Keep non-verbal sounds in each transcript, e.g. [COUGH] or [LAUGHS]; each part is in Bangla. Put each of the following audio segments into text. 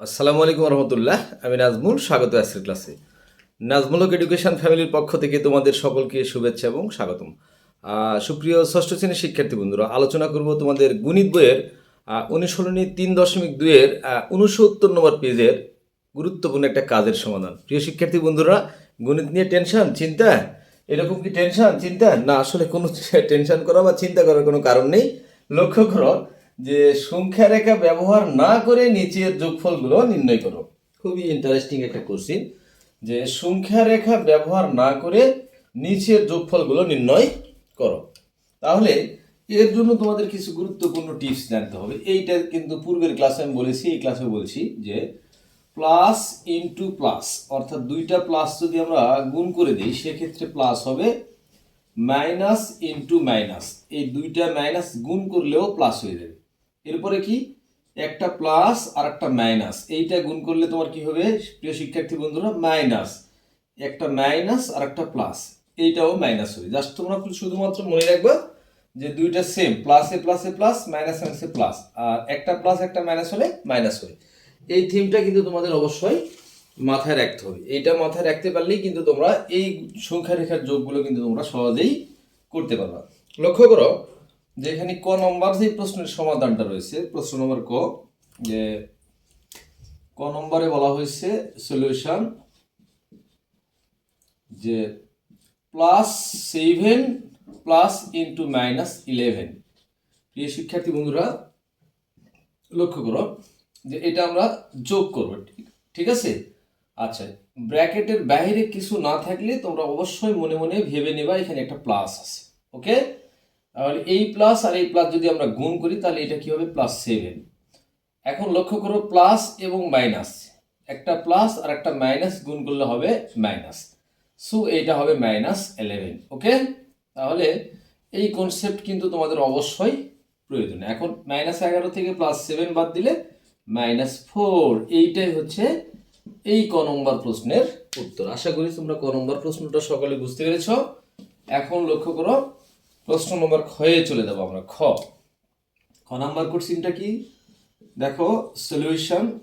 আসসালামু আলাইকুম রহমতুল্লাহ আমি নাজমুল, স্বাগত আজকের ক্লাসে। নাজমুলক এডুকেশন ফ্যামিলির পক্ষ থেকে তোমাদের সকলকে শুভেচ্ছা এবং স্বাগতম। সুপ্রিয় ষষ্ঠ শ্রেণির শিক্ষার্থী বন্ধুরা, আলোচনা করব তোমাদের গণিত বইয়ের অনুসরণী তিন দশমিক দুইয়ের উনসত্তর নম্বর পেজের গুরুত্বপূর্ণ একটা কাজের সমাধান। প্রিয় শিক্ষার্থী বন্ধুরা, গণিত নিয়ে টেনশন, চিন্তা? এরকম কি টেনশন, চিন্তা? না, আসলে কোনো [LAUGHS] টেনশন করা বা চিন্তা করার কোনো কারণ নেই। লক্ষ্য করো যে সংখ্যা রেখা ব্যবহার না করে নিচের যোগফলগুলো নির্ণয় করো। খুবই ইন্টারেস্টিং একটা কোশ্চিন যে সংখ্যা রেখা ব্যবহার না করে নিচের যোগফলগুলো নির্ণয় করো। তাহলে এর জন্য তোমাদের কিছু গুরুত্বপূর্ণ টিপস জানতে হবে। এইটা কিন্তু পূর্বের ক্লাসে আমি বলেছি এই ক্লাসে বলছি যে প্লাস ইনটু প্লাস অর্থাৎ দুইটা প্লাস যদি আমরা গুণ করে দিই সেক্ষেত্রে প্লাস হবে মাইনাস ইনটু মাইনাস এই দুইটা মাইনাস গুণ করলেও প্লাস হয়ে যাবে। এরপরে কি? একটা প্লাস আর একটা মাইনাস এইটা গুণ করলে তোমার কি হবে? প্রিয় শিক্ষার্থী বন্ধুরা মাইনাস একটা মাইনাস আর একটা প্লাস এইটাও মাইনাস হবে। জাস্ট তোমরা শুধুমাত্র মনে রাখবা যে দুইটা সেম প্লাসে প্লাসে প্লাস মাইনাস মাইনাসে প্লাস আর একটা প্লাস একটা মাইনাস হলে মাইনাস হবে এই থিমটা কিন্তু তোমাদের অবশ্যই মাথায় রাখতে হবে। এইটা মাথায় রাখতে পারলেই কিন্তু তোমরা এই সংখ্যা রেখার যোগগুলো কিন্তু তোমরা সহজেই করতে পারবা। লক্ষ্য করো যে এখানে ক নম্বর যে প্রশ্নের সমাধানটা রয়েছে, প্রশ্ন নম্বর ক, যে ক নম্বরে বলা হয়েছে সলিউশন যে plus seven plus into minus eleven প্রিয় শিক্ষার্থী বন্ধুরা, লক্ষ্য করো যে এটা আমরা যোগ করব, ঠিক আছে? আচ্ছা ব্র্যাকেটের বাইরে কিছু না থাকলে তোমরা অবশ্যই মনে মনে ভেবে নেবা এখানে একটা প্লাস আছে ওকে তাহলে এই প্লাস আর এই প্লাস যদি আমরা গুণ করি, তাহলে এটা কি হবে? প্লাস সেভেন এখন লক্ষ্য করো প্লাস এবং মাইনাস একটা প্লাস আর একটা মাইনাস গুণ করলে হবে মাইনাস সো এটা হবে মাইনাস এলেভেন ওকে তাহলে এই কনসেপ্ট কিন্তু তোমাদের অবশ্যই প্রয়োজন। এখন মাইনাস এগারো থেকে প্লাস সেভেন বাদ দিলে মাইনাস ফোর এইটাই হচ্ছে এই ক নম্বর প্রশ্নের উত্তর। আশা করি তোমরা ক নম্বর প্রশ্নটা সকলে বুঝতে পেরেছ। এখন লক্ষ্য করো প্রশ্ন নম্বর খয়ে চলে যাব আমরা, খ। খ নাম্বার কোশ্চিনটা কি? দেখো সলিউশন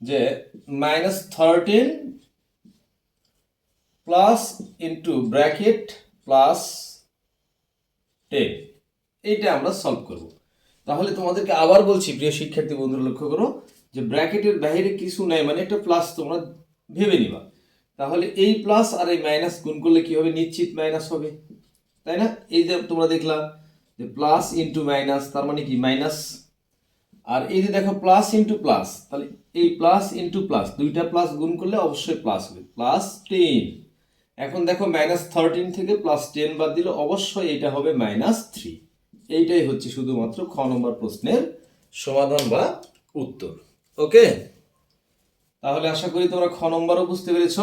যে minus thirteen plus into bracket plus ten এইটা আমরা সলভ করব। তাহলে তোমাদেরকে আবার বলছি, প্রিয় শিক্ষার্থী বন্ধুরা, লক্ষ্য করো যে ব্র্যাকেটের বাইরে কিছু নাই মানে একটা প্লাস তোমরা ভেবে নিবা। তাহলে এই প্লাস আর এই মাইনাস গুণ করলে কি হবে? নিশ্চিত মাইনাস হবে। তাই না? এই যে তোমরা দেখলা যে প্লাস ইন্টু মাইনাস তার মানে কি? মাইনাস আর এই যে দেখো প্লাস ইন্টু প্লাস তাহলে এই প্লাস ইন্টু প্লাস দুইটা প্লাস গুণ করলে অবশ্যই প্লাস হবে। প্লাস টেন এখন দেখো মাইনাস থার্টিন থেকে প্লাস টেন বাদ দিলে অবশ্যই এটা হবে মাইনাস থ্রি এইটাই হচ্ছে শুধুমাত্র খ নম্বর প্রশ্নের সমাধান বা উত্তর। ওকে তাহলে আশা করি তোমরা খ নম্বরও বুঝতে পেরেছ।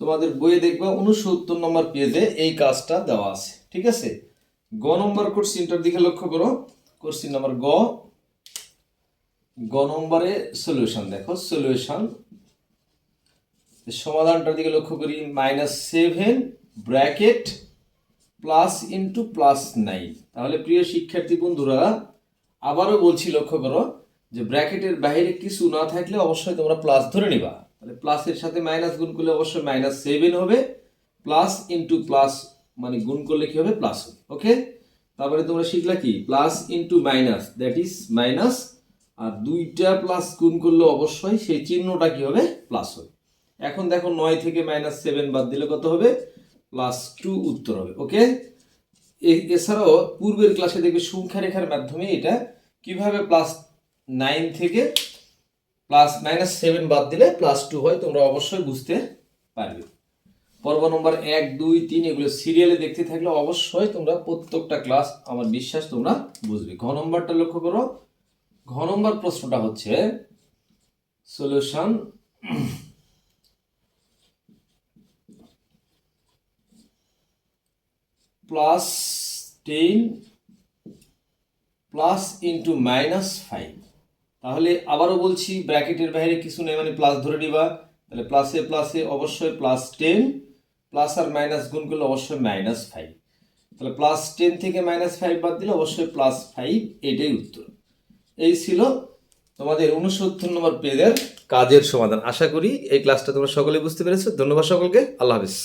তোমাদের বইয়ে দেখবা উনসত্তর নম্বর পেজে এই কাজটা দেওয়া আছে, ঠিক আছে? গ নম্বর কোশ্চিনটার দিকে লক্ষ্য করো। কোশ্চিন নম্বর গ। গ নম্বরে সলিউশন দেখো সলিউশন সমাধানটার দিকে লক্ষ্য করি minus seven bracket plus into plus nine তাহলে প্রিয় শিক্ষার্থী বন্ধুরা, আবারও বলছি লক্ষ্য করো যে ব্র্যাকেটের বাইরে কিছু না থাকলে অবশ্যই তোমরা প্লাস ধরে নিবা। তাহলে প্লাসের সাথে মাইনাস গুণ করলে অবশ্যই মাইনাস সেভেন হবে প্লাস ইন্টু প্লাস মানে গুণ করলে কি হবে? প্লাস হবে ওকে তারপরে তোমরা শিখলা কি? Plus into minus that is minus আর দুইটা প্লাস গুণ করলে অবশ্যই সেই চিহ্নটা কি হবে? প্লাস হবে। এখন দেখো নয় থেকে মাইনাস সেভেন বাদ দিলে কত হবে? প্লাস টু উত্তর হবে ওকে এছাড়াও পূর্বের ক্লাসে দেখবে সংখ্যা রেখার মাধ্যমে এটা কীভাবে প্লাস নাইন থেকে প্লাস মাইনাস সেভেন বাদ দিলে প্লাস টু হয়, তোমরা অবশ্যই বুঝতে পারবে। পর্ব নম্বর এক, দুই, তিন, এগুলো সিরিয়ালে দেখতে থাকলে অবশ্যই তোমরা প্রত্যেকটা ক্লাস আমার বিশ্বাস তোমরা বুঝবে। ঘ নম্বরটা লক্ষ্য করো। ঘ নম্বর প্রশ্নটা হচ্ছে solution plus ten plus into minus five তাহলে আবারও বলছি ব্র্যাকেটের বাইরে কিছু নেই মানে প্লাস ধরে নিবা। তাহলে প্লাসে প্লাসে অবশ্যই প্লাস টেন প্লাস আর মাইনাস গুণ করলে অবশ্যই মাইনাস ফাইভ তাহলে প্লাস টেন থেকে মাইনাস ফাইভ বাদ দিলে অবশ্যই প্লাস ফাইভ এটাই উত্তর। এই ছিল তোমাদের উনসত্তর নম্বর পেজের কাজের সমাধান। আশা করি এই ক্লাসটা তোমরা সকলে বুঝতে পেরেছ। ধন্যবাদ সকলকে। আল্লাহ হাফিজ।